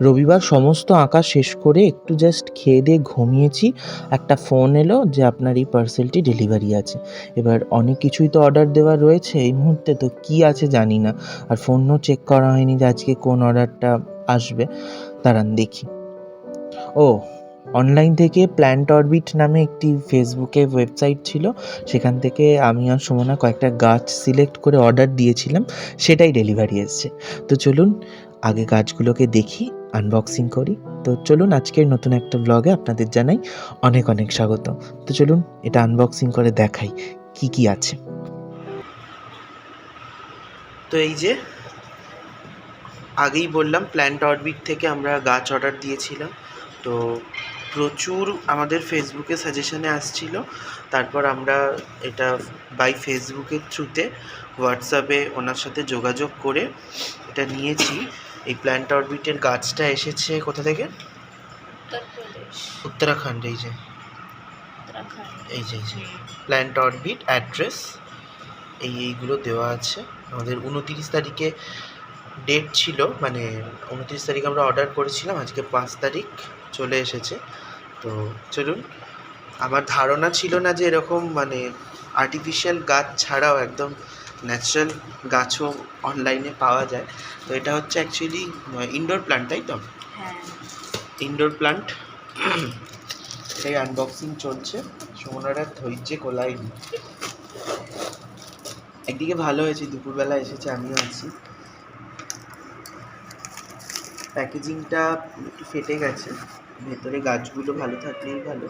রবিবার সমস্ত আঁকা শেষ করে একটু জাস্ট খেয়ে দিয়ে ঘুমিয়েছি। একটা ফোন এলো যে আপনার এই পার্সেলটি ডেলিভারি আছে। এবার অনেক কিছুই তো অর্ডার দেওয়া রয়েছে, এই মুহূর্তে তো কি আছে জানি না। আর ফোনও চেক করা হয়নি যে আজকে কোন অর্ডারটা আসবে। দাঁড়ান দেখি। ও অনলাইন থেকে প্ল্যান্ট অরবিট নামে একটি ফেসবুকে ওয়েবসাইট ছিল। সেখান থেকে আমি আর সুমনা কয়েকটা গাছ সিলেক্ট করে অর্ডার দিয়েছিলাম। সেটাই ডেলিভারি এসছে। তো চলুন আগে গাছগুলোকে দেখি আনবক্সিং করি। তো চলুন আজকের নতুন একটা ব্লগে আপনাদের জানাই অনেক অনেক স্বাগত। তো চলুন এটা আনবক্সিং করে দেখাই কি কি আছে। তো এই যে, আগেই বললাম প্ল্যান্ট অরবিট থেকে আমরা গাছ অর্ডার দিয়েছিলাম। তো প্রচুর আমাদের ফেসবুকে সাজেশনে আসছিল। তারপর আমরা এটা বাই ফেসবুকের থ্রুতে হোয়াটসঅ্যাপে ওনার সাথে যোগাযোগ করে এটা নিয়েছি। এই প্ল্যান্ট অরবিটের গাছটা এসেছে কোথা থেকে? উত্তরাখণ্ড এই যে। এই যে এই যে। প্ল্যান্ট অরবিট অ্যাড্রেস এই এইগুলো দেওয়া আছে। আমাদের উনতিরিশ তারিখে ডেট ছিল মানে উনত্রিশ তারিখ আমরা অর্ডার করেছিলাম আজকে পাঁচ তারিখ চলে এসেছে। তো চলুন আমার ধারণা ছিল না যে এরকম মানে আর্টিফিশিয়াল গাছ ছাড়াও একদম ন্যাচারাল গাছও অনলাইনে পাওয়া যায়। তো এটা হচ্ছে অ্যাকচুয়ালি ইনডোর প্ল্যান্ট তাই তো? ইনডোর প্লান্ট এটাই আনবক্সিং চলছে। সুমনার ধৈর্যে কোলায়নি একদিকে ভালো হয়েছে দুপুরবেলা এসেছে আমিও আছি। প্যাকেজিংটা একটু ফেটে গেছে। ভেতরে গাছগুলো ভালো থাকলেই ভালো।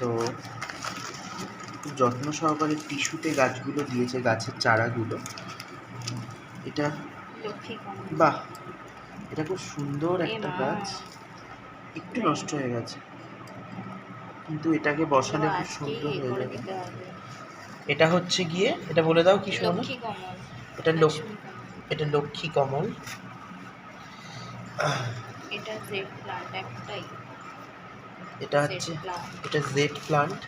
তো খুব যত্ন সহকারে টিস্যুতে গাছগুলো দিয়েছে গাছের চারাগুলো। এটা বাহ! এটা খুব সুন্দর একটা গাছ। একটু নষ্ট হয়ে গেছে। কিন্তু এটাকে বসালে খুব সুন্দর হয়ে যাবে। এটা হচ্ছে গিয়ে এটা বলে দাও কি শোনো? এটা লোক লক্ষ্মী এটা লক্ষ্মী কমল এটা জেড প্লান্ট একটাই। এটা হচ্ছে এটা জেড প্লান্ট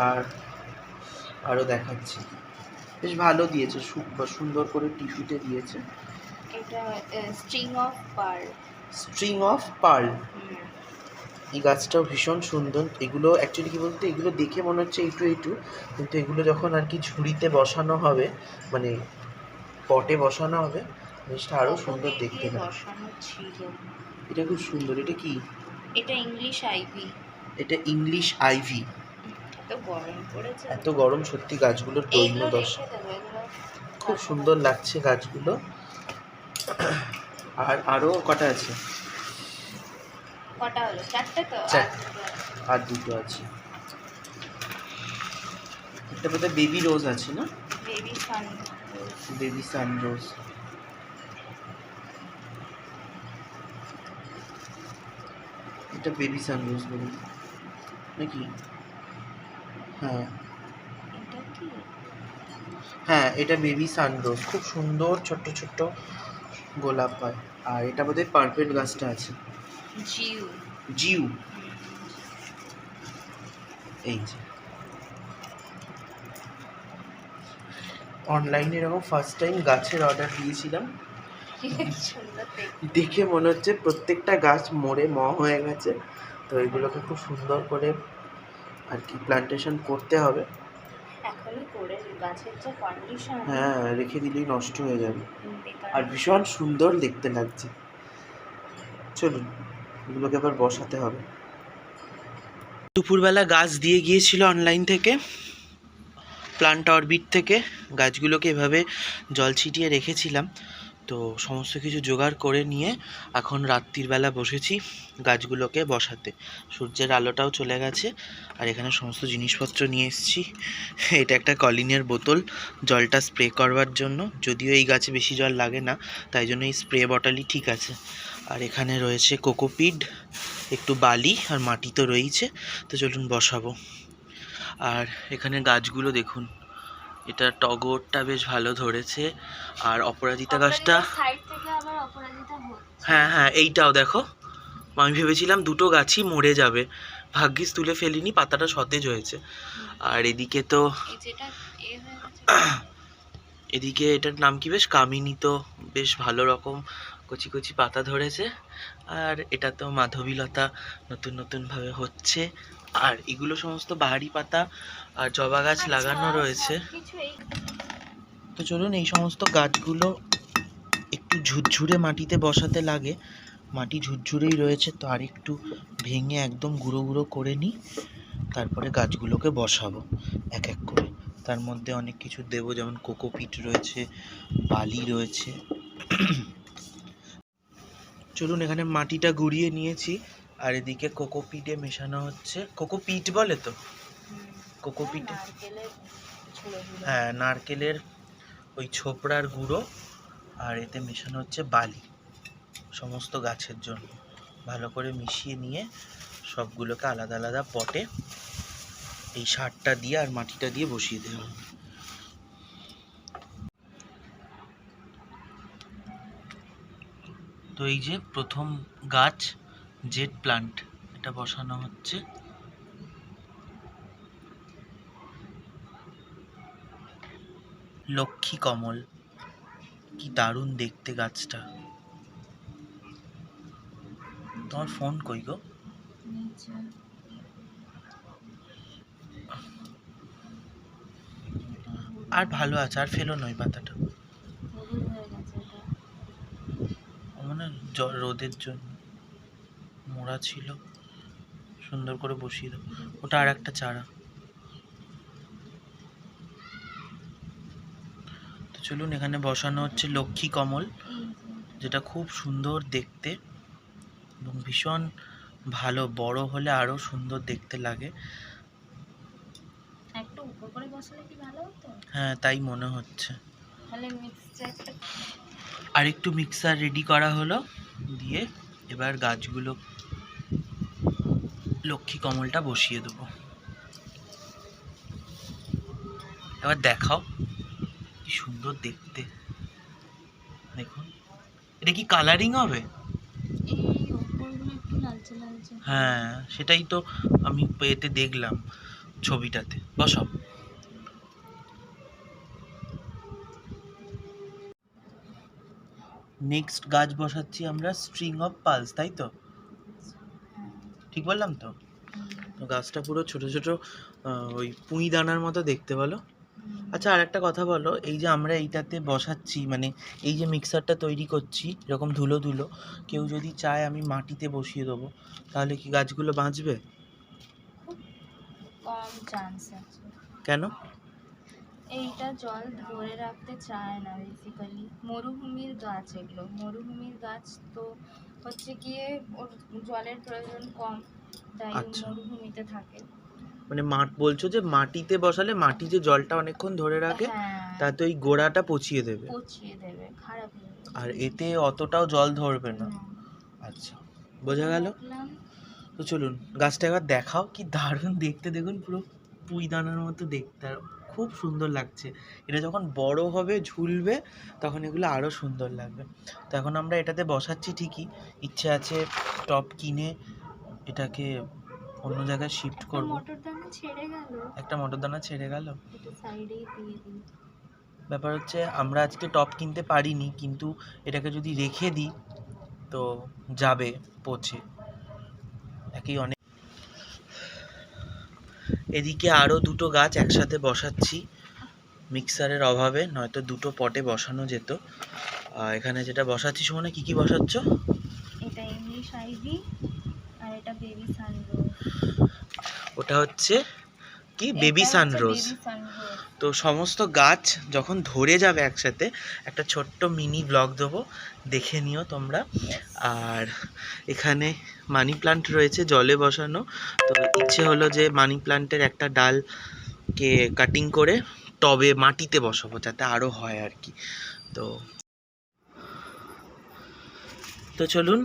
আর আরও দেখাচ্ছি। বেশ ভালো দিয়েছে সুন্দর করে টিস্যুতে দিয়েছে। এটা string of pearl string of pearl এই গাছটাও ভীষণ সুন্দর। এগুলো অ্যাকচুয়ালি কি বলতে এগুলো দেখে মনে হচ্ছে একটু একটু কিন্তু এগুলো যখন আর কি ঝুড়িতে বসানো হবে মানে পটে বসানো হবে জিনিসটা আরও সুন্দর দেখতে ছিল। এটা খুব সুন্দর এটা কি? এটা ইংলিশ আইভি এটা ইংলিশ আইভি এত গরম পড়েছে। এত গরম সত্যি গাছগুলোর দৈন্য দশ। খুব সুন্দর লাগছে গাছগুলো। আর আরও কটা আছে? কটা হলো? চারটে তো? আর দুটো আছে। দুটো আছে। বেবি রোজ আছে না? বেবি সান বেবি সানরোজ এটা বেবি সানরোজ বলে। নাকি? হ্যাঁ। এটা হ্যাঁ এটা বেবি সানরোজ খুব সুন্দর ছোট্ট ছোট্ট গোলাপ হয়। আর এটা বোধহয় পারফেক্ট গাছটা আছে। জিউ। জিউ। এই যে। অনলাইনে এরকম ফার্স্ট টাইম গাছের অর্ডার দিয়েছিলাম। দেখে মনে হচ্ছে প্রত্যেকটা গাছ মরে ম হয়ে গেছে। তো এগুলোকে খুব সুন্দর করে আর কি প্লান্টেশন করতে হবে। হ্যাঁ রেখে দিলেই নষ্ট হয়ে যাবে। আর ভীষণ সুন্দর দেখতে লাগছে। চলুন এগুলোকে আবার বসাতে হবে। দুপুরবেলা গাছ দিয়ে গিয়েছিল অনলাইন থেকে প্লান্ট অরবিট থেকে। গাছগুলোকে এভাবে জল ছিটিয়ে রেখেছিলাম। তো সমস্ত কিছু জোগাড় করে নিয়ে এখন রাত্রির বেলা বসেছি গাছগুলোকে বসাতে। সূর্যের আলোটাও চলে গেছে আর এখানে সমস্ত জিনিসপত্র নিয়ে এসেছি। এটা একটা কলিনের বোতল, জলটা স্প্রে করবার জন্য। যদিও এই গাছে বেশি জল লাগে না, তাই জন্য এই স্প্রে বটলই ঠিক আছে। আর এখানে রয়েছে কোকোপিড, একটু বালি আর মাটি তো রয়েছে তো চলুন বসাবো। আর এখানে গাছগুলো দেখুন। এটা টগরটা বেশ ভালো ধরেছে। আর অপরাজিতা গাছটা হ্যাঁ হ্যাঁ এইটাও দেখো। আমি ভেবেছিলাম দুটো গাছই মরে যাবে। ভাগ্যিস তুলে ফেলিনি পাতাটা সতেজ হয়েছে। আর এদিকে তো এদিকে এটার নাম কি বেশ? কামিনী তো বেশ ভালো রকম কচি কচি পাতা ধরেছে। আর এটা তো মাধবীলতা নতুন নতুন ভাবে হচ্ছে। আর এগুলো সমস্ত বাহারি পাতা আর জবা গাছ লাগানো আচ্ছা, রয়েছে। তো চলুন এই সমস্ত গাছগুলো একটু ঝুরঝুরে মাটিতে বসাতে লাগে। মাটি ঝুরঝুরেই রয়েছে তো আর একটু ভেঙে একদম গুঁড়ো গুঁড়ো করে নিই। তারপরে গাছগুলোকে বসাবো এক এক করে। তার মধ্যে অনেক কিছু দেবো যেমন কোকোপিট রয়েছে বালি রয়েছে। চলুন এখানে মাটিটা গুঁড়িয়ে নিয়েছি। আর এদিকে কোকোপিটে মেশানো হচ্ছে। কোকোপিট বলে তো? হুম, কোকোপিট হ্যাঁ নারকেলের ওই ছোপড়ার গুঁড়ো আর এতে মেশানো হচ্ছে বালি। সমস্ত গাছের জন্য। ভালো করে মিশিয়ে নিয়ে সবগুলোকে আলাদা আলাদা পটে এই সারটা দিয়ে আর মাটিটা দিয়ে বসিয়ে দেওয়া হবে। তো এই যে প্রথম গাছ জেট প্লান্ট। এটা বসানো হচ্ছে। লক্ষ্মী কমল। কি দারুণ দেখতে গাছটা। তোমার ফোন কই গো? আর ভালো আছে আর ফেলো নয় পাতাটা। মানে রোদের জন্য। মোড়া ছিল। সুন্দর করে বসিয়ে দাও। ওটা আর একটা চারা। তো চলুন এখানে বসানো হচ্ছে লক্ষ্মী কমল যেটা খুব সুন্দর দেখতে এবং ভীষণ ভালো। বড় হলে আরও সুন্দর দেখতে লাগে। হ্যাঁ তাই মনে হচ্ছে। আর একটু মিক্সার রেডি করা হলো। দিয়ে এবার গাছগুলো লক্ষ্মী কমলটা বসিয়ে দেবো। এবার দেখাও কি সুন্দর দেখতে। দেখুন এটা কি কালারিং হবে? হ্যাঁ সেটাই তো আমি এতে দেখলাম ছবিটাতে। বসাও নেক্সট গাছ বসাচ্ছি আমরা স্ট্রিং অফ পালস তাই তো? ঠিক বললাম তো? তো গাছটা পুরো ছোট ছোট ওই পুঁই দানার মতো দেখতে বলো। আচ্ছা আর একটা কথা বলো এই যে আমরা এইটাতে বসাচ্ছি মানে এই যে মিক্সারটা তৈরি করছি এরকম ধুলো ধুলো কেউ যদি চায় আমি মাটিতে বসিয়ে দেবো তাহলে কি গাছগুলো বাঁচবে? কম চান্স আছে। কেন? এইটা জল ধরে রাখতে চায় না বেসিক্যালি মরুভূমির গাছ এগুলো মরুভূমির গাছ তো হচ্ছে গিয়ে ওর জলের প্রয়োজন কম তাই আচ্ছা। মরুভূমিতে থাকে মানে মাঠ বলছো যে মাটিতে বসালে মাটি যে জলটা অনেকক্ষণ ধরে রাখে হ্যাঁ তাতে ওই গোড়াটা পচিয়ে দেবে পচিয়ে দেবে খারাপ হয়ে যাবে। আর এতে অতটাও জল ধরবে না। আচ্ছা বোঝা গেল তো চলুন গাছটা একবার দেখাও কি দারুণ দেখতে দেখুন পুরো পুঁই দানার মতো দেখতে আর খুব সুন্দর লাগছে। এটা যখন বড় হবে ঝুলবে তখন এগুলো আরও সুন্দর লাগবে। তো এখন আমরা এটাতে বসাচ্ছি ঠিকই। ইচ্ছে আছে টপ কিনে এটাকে অন্য জায়গায় শিফট করব। একটা মটর দানা ছেড়ে গেল। ব্যাপার হচ্ছে আমরা আজকে টপ কিনতে পারিনি কিন্তু এটাকে যদি রেখে দিই তো যাবে পচে। একই অনেক এদিকে আরও দুটো গাছ একসাথে বসাচ্ছি মিক্সারের অভাবে নয়তো দুটো পটে বসানো যেত। এখানে যেটা বসাচ্ছি সুমনে কি কি বসাচ্ছ? এটা ইংলিশ আইভি আর এটা বেবি সানরোজ। ওটা হচ্ছে কি? Baby sunrose. তো সমস্ত গাছ যখন ধরে যাবে একসাথে, একটা ছোট্ট মিনি ব্লগ দেবো, দেখে নিও তোমরা। আর এখানে মানি প্লান্ট রয়েছে জলে বসানো। তো ইচ্ছে হলো যে মানি প্লান্টের একটা ডালকে কাটিং করে টবে মাটিতে বসাবো, যাতে আরও হয় আর কি। তো তো চলুন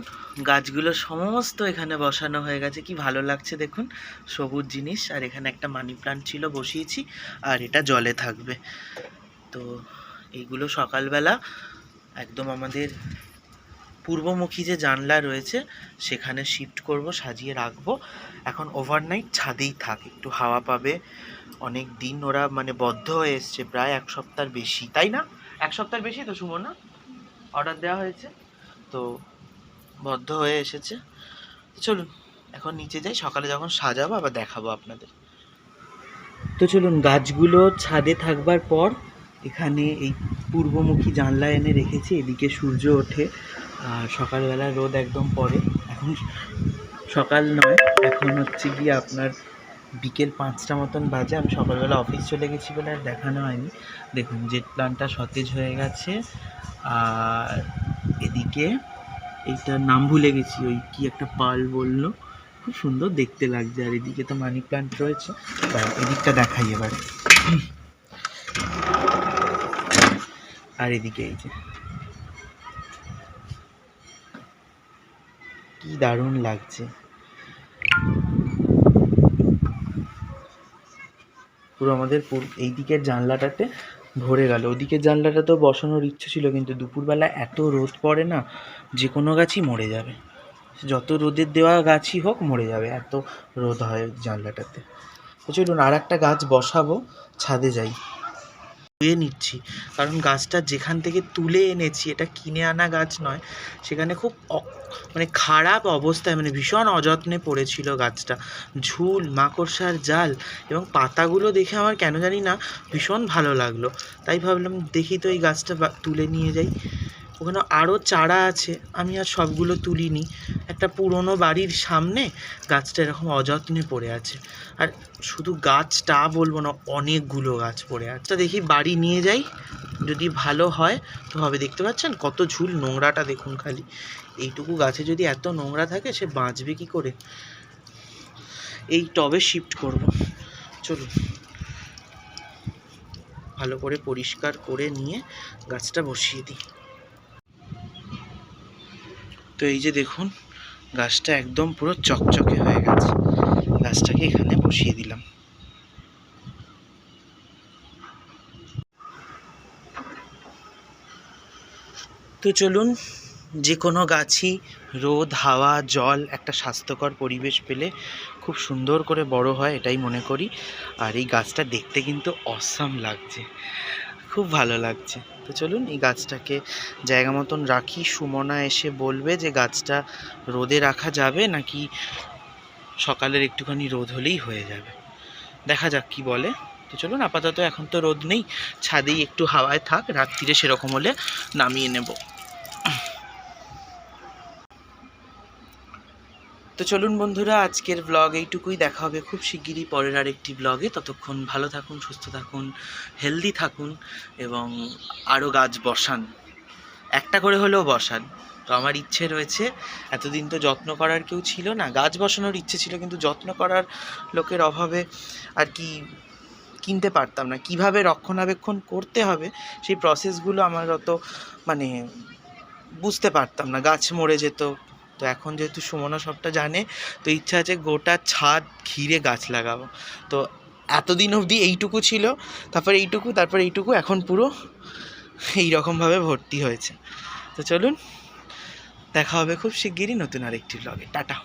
গাছগুলো সমস্ত এখানে বসানো হয়ে গেছে। কি ভালো লাগছে দেখুন। সবুজ জিনিস, আর এখানে একটা মানি প্লান্ট ছিল, বসিয়েছি, আর এটা জলে থাকবে। তো এইগুলো সকালবেলা একদম আমাদের পূর্বমুখী যে জানলা রয়েছে, সেখানে শিফট করব, সাজিয়ে রাখব। এখন ওভারনাইট ছাদেই থাক, একটু হাওয়া পাবে। অনেক দিন ওরা মানে বদ্ধ হয়ে এসছে, প্রায় এক সপ্তাহের বেশি। তাই না? এক সপ্তাহের বেশি তো, সুমন? না অর্ডার দেওয়া হয়েছে। তো বদ্ধ হয়ে এসেছে। চলুন, এখন নিচে যাই, সকালে যখন সাজাবো, আবার দেখাবো আপনাদের। তো চলুন, গাছগুলো ছাদে থাকবার পর এখানে এই পূর্বমুখী জানলা এনে রেখেছি, এদিকে সূর্য ওঠে, আর সকালবেলা রোদ একদম পড়ে। এখন সকাল নয়, এখন হচ্ছে গিয়ে আপনার বিকেল পাঁচটা মতন বাজে, আমি সকালবেলা অফিস চলে গেছি বলে আর দেখানো হয়নি। দেখুন জেট প্ল্যানটা সতেজ হয়ে গেছে, আর এদিকে এইটার নাম ভুলে গেছি, ওই কি একটা পাল বলল। খুব সুন্দর দেখতে লাগছে, আর এদিকে তো মানি প্ল্যান্ট রয়েছে। এদিকটা দেখাই এবার। আর এদিকে এই যে। কি দারুণ লাগছে। পুরো আমাদের এই দিকের জানলাটাতে ভরে গেল। ওদিকে জানলাটা তো বসানোর ইচ্ছে ছিল, কিন্তু দুপুরবেলা এত রোদ পড়ে না, যে কোনো গাছই মরে যাবে। যত রোদের দেওয়া গাছই হোক, মরে যাবে। এত রোদ হয় জানলাটাতে। চলুন আর একটা গাছ বসাবো, ছাদে যাই। ধুয়ে নিচ্ছি। কারণ গাছটা যেখান থেকে তুলে এনেছি, এটা কিনে আনা গাছ নয়, সেখানে খুব মানে খারাপ অবস্থায় মানে ভীষণ অযত্নে পড়েছিল গাছটা। ঝুল, মাকড়সার জাল এবং পাতাগুলো দেখে আমার কেন জানি না ভীষণ ভালো লাগল। তাই ভাবলাম, দেখি তো এই গাছটা তুলে নিয়ে যাই। ওখানে আরও চারা আছে, আমি আর সবগুলো তুলিনি। একটা পুরনো বাড়ির সামনে গাছটা এরকম অযত্নে পড়ে আছে। আর শুধু গাছটা বলব না, অনেকগুলো গাছ পড়ে আছে। তা দেখি বাড়ি নিয়ে যাই, যদি ভালো হয় তো হবে। দেখতে পাচ্ছেন কত ঝুল নোংরাটা দেখুন খালি। এইটুকু গাছে যদি এত নোংরা থাকে, সে বাঁচবে কি করে? এই টবে শিফট করব। চলুন। ভালো করে পরিষ্কার করে নিয়ে গাছটা বসিয়ে দিই। তো এই যে দেখুন, গাছটা একদম পুরো চকচকে হয়ে গেছে। গাছটাকে এখানে বসিয়ে দিলাম। তো চলুন, যে কোনো গাছই রোদ, হাওয়া, জল একটা স্বাস্থ্যকর পরিবেশ পেলে খুব সুন্দর করে বড় হয়, এটাই মনে করি। আর এই গাছটা দেখতে কিন্তু অসাম লাগছে। খুব ভালো লাগছে। তো চলুন এই গাছটাকে জায়গা মতন রাখি। সুমনা এসে বলবে যে, গাছটা রোদে রাখা যাবে নাকি সকালের একটুখানি রোদ হলেই হয়ে যাবে? দেখা যাক কি বলে। তো চলুন আপাতত এখন তো রোদ নেই। ছাদেই একটু হাওয়ায় থাক, রাত্রিরে সেরকম হলে নামিয়ে নেব। তো চলুন বন্ধুরা, আজকের ব্লগ এইটুকুই। দেখা হবে খুব শিগগিরই পরের আরেকটি ব্লগে ততক্ষণ ভালো থাকুন, সুস্থ থাকুন হেলদি থাকুন এবং আরও গাছ বসান। একটা করে হলেও বসান। তো আমার ইচ্ছে রয়েছে, এতদিন তো যত্ন করার কেউ ছিল না। গাছ বসানোর ইচ্ছে ছিল, কিন্তু যত্ন করার লোকের অভাবে আর কি কিনতে পারতাম না। কীভাবে রক্ষণাবেক্ষণ করতে হবে, সেই প্রসেসগুলো আমার অত মানে বুঝতে পারতাম না। গাছ মরে যেত তো এখন যেহেতু সুমনা সবটা জানে, তো ইচ্ছা আছে গোটা ছাদ ঘিরে গাছ লাগাবো। তো এতদিন অবধি এইটুকু ছিল, তারপর এইটুকু তারপর এইটুকু, এখন পুরো এই রকমভাবে ভর্তি হয়েছে। তো চলুন, দেখা হবে খুব শিগগিরই নতুন আরেকটি ব্লগে টাটা।